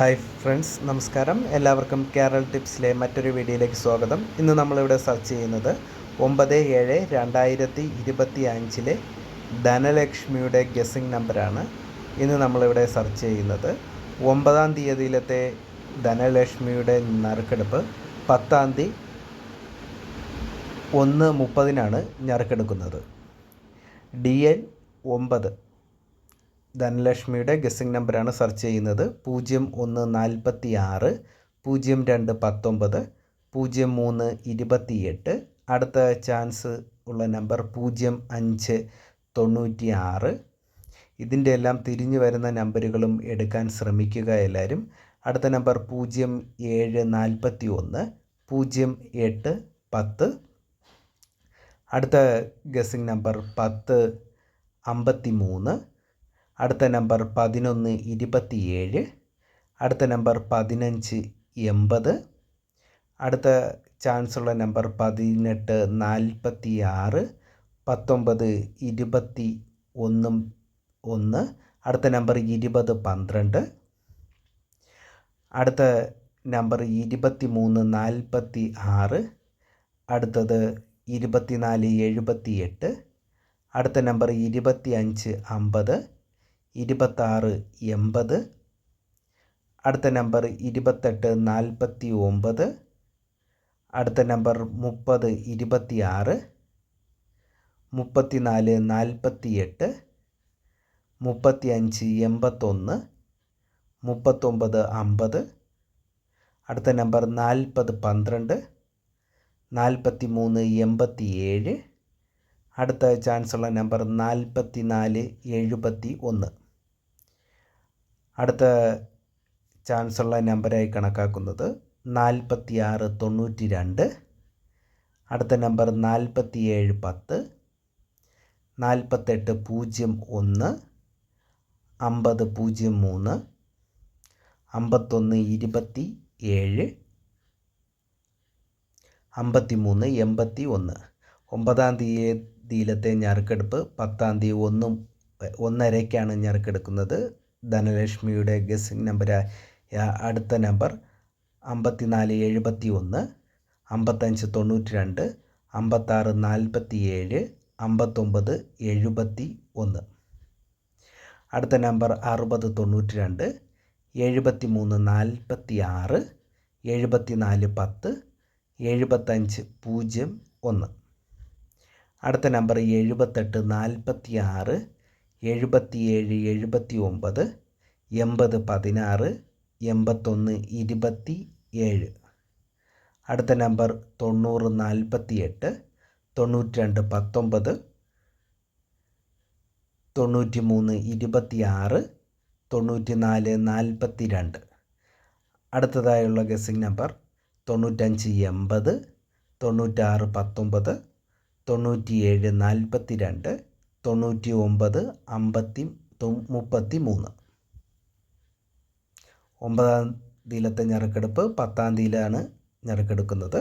Hi friends നമസ്കാരം. എല്ലാവർക്കും കേരൾ ടിപ്സിലെ മറ്റൊരു വീഡിയോയിലേക്ക് സ്വാഗതം. ഇന്ന് നമ്മളിവിടെ സെർച്ച് ചെയ്യുന്നത് ഒമ്പത് ഏഴ് രണ്ടായിരത്തി ഇരുപത്തി അഞ്ചിലെ ധനലക്ഷ്മിയുടെ ഗസ്സിംഗ് നമ്പറാണ്. ഇന്ന് നമ്മളിവിടെ സെർച്ച് ചെയ്യുന്നത് ഒമ്പതാം തീയതിയിലത്തെ ധനലക്ഷ്മിയുടെ നറുക്കെടുപ്പ് പത്താം തീയതി ഒന്ന് മുപ്പതിനാണ് ഞറുക്കെടുക്കുന്നത്. ഡി എൻ ഒമ്പത്. ധനലക്ഷ്മിയുടെ ഗസ്സിംഗ് നമ്പറാണ് സെർച്ച് ചെയ്യുന്നത്. പൂജ്യം ഒന്ന് നാൽപ്പത്തി ആറ് പൂജ്യം രണ്ട് പത്തൊമ്പത് പൂജ്യം മൂന്ന് ഇരുപത്തി എട്ട് അടുത്ത ചാൻസ് ഉള്ള നമ്പർ പൂജ്യം അഞ്ച് തൊണ്ണൂറ്റി ആറ് ഇതിന്റെ എല്ലാം തിരിഞ്ഞു വരുന്ന നമ്പറുകളും എടുക്കാൻ ശ്രമിക്കുക എല്ലാവരും. അടുത്ത നമ്പർ പൂജ്യം ഏഴ് നാൽപ്പത്തി ഒന്ന് പൂജ്യം എട്ട് പത്ത്. അടുത്ത ഗസ്സിംഗ് നമ്പർ പത്ത് അമ്പത്തി മൂന്ന് അടുത്ത നമ്പർ പതിനൊന്ന് ഇരുപത്തിയേഴ് അടുത്ത നമ്പർ പതിനഞ്ച് എൺപത് അടുത്ത ചാൻസുള്ള നമ്പർ പതിനെട്ട് നാൽപ്പത്തി ആറ് പത്തൊമ്പത് ഇരുപത്തി ഒന്നും ഒന്ന് അടുത്ത നമ്പർ ഇരുപത് പന്ത്രണ്ട് അടുത്ത നമ്പർ ഇരുപത്തി മൂന്ന് നാൽപ്പത്തി ആറ് അടുത്തത് ഇരുപത്തിനാല് എഴുപത്തി എട്ട് അടുത്ത നമ്പർ ഇരുപത്തി അഞ്ച് അമ്പത് ഇരുപത്താറ് എൺപത്. അടുത്ത നമ്പർ ഇരുപത്തെട്ട് നാൽപ്പത്തി ഒമ്പത് അടുത്ത നമ്പർ മുപ്പത് ഇരുപത്തി ആറ് മുപ്പത്തിനാല് നാൽപ്പത്തി എട്ട് മുപ്പത്തി അഞ്ച് എൺപത്തൊന്ന്. മുപ്പത്തൊമ്പത് അമ്പത്. അടുത്ത നമ്പർ നാൽപ്പത് പന്ത്രണ്ട്. നാൽപ്പത്തി മൂന്ന് എൺപത്തി ഏഴ് അടുത്ത ചാൻസുള്ള നമ്പർ നാൽപ്പത്തി നാല് എഴുപത്തി ഒന്ന് അടുത്ത ചാൻസ് ഉള്ള നമ്പറായി കണക്കാക്കുന്നത് നാൽപ്പത്തി ആറ് തൊണ്ണൂറ്റി രണ്ട് അടുത്ത നമ്പർ നാൽപ്പത്തി ഏഴ് പത്ത്. നാൽപ്പത്തെട്ട് പൂജ്യം ഒന്ന്. അമ്പത് പൂജ്യം മൂന്ന്. അമ്പത്തൊന്ന് ഇരുപത്തി ഏഴ് അമ്പത്തി മൂന്ന് എൺപത്തി ഒന്ന് ഒമ്പതാം തീയതിയിലത്തെ ഞറുക്കെടുപ്പ് പത്താം തീയതി ഒന്നും ഒന്നരയ്ക്കാണ് ഞറുക്കെടുക്കുന്നത് ധനലക്ഷ്മിയുടെ ഗസിംഗ് നമ്പരായ അടുത്ത നമ്പർ അമ്പത്തിനാല് എഴുപത്തി ഒന്ന് അമ്പത്തഞ്ച് തൊണ്ണൂറ്റി രണ്ട് അമ്പത്താറ് നാൽപ്പത്തി ഏഴ് അമ്പത്തൊമ്പത് എഴുപത്തി ഒന്ന് അടുത്ത നമ്പർ അറുപത് തൊണ്ണൂറ്റി രണ്ട് എഴുപത്തി മൂന്ന് നാൽപ്പത്തി ആറ് എഴുപത്തി നാല് പത്ത് എഴുപത്തഞ്ച് പൂജ്യം ഒന്ന്. അടുത്ത നമ്പർ എഴുപത്തെട്ട് നാൽപ്പത്തി ആറ് എഴുപത്തിയേഴ് എഴുപത്തി ഒമ്പത് എൺപത് പതിനാറ് എൺപത്തൊന്ന് ഇരുപത്തി ഏഴ് അടുത്ത നമ്പർ തൊണ്ണൂറ് നാൽപ്പത്തി എട്ട് തൊണ്ണൂറ്റി രണ്ട് പത്തൊമ്പത് തൊണ്ണൂറ്റി മൂന്ന് ഇരുപത്തി ആറ് തൊണ്ണൂറ്റി നാല് നാൽപ്പത്തി രണ്ട് അടുത്തതായുള്ള ഗസിംഗ് നമ്പർ തൊണ്ണൂറ്റഞ്ച് എൺപത് തൊണ്ണൂറ്റാറ് പത്തൊമ്പത് തൊണ്ണൂറ്റിയേഴ് നാൽപ്പത്തി രണ്ട് തൊണ്ണൂറ്റി ഒമ്പത് അമ്പത്തി മുപ്പത്തി മൂന്ന് ഒമ്പതാം തീയതിയിലത്തെ ഞറുക്കെടുപ്പ് പത്താം തീയതിയിലാണ് ഞറുക്കെടുക്കുന്നത്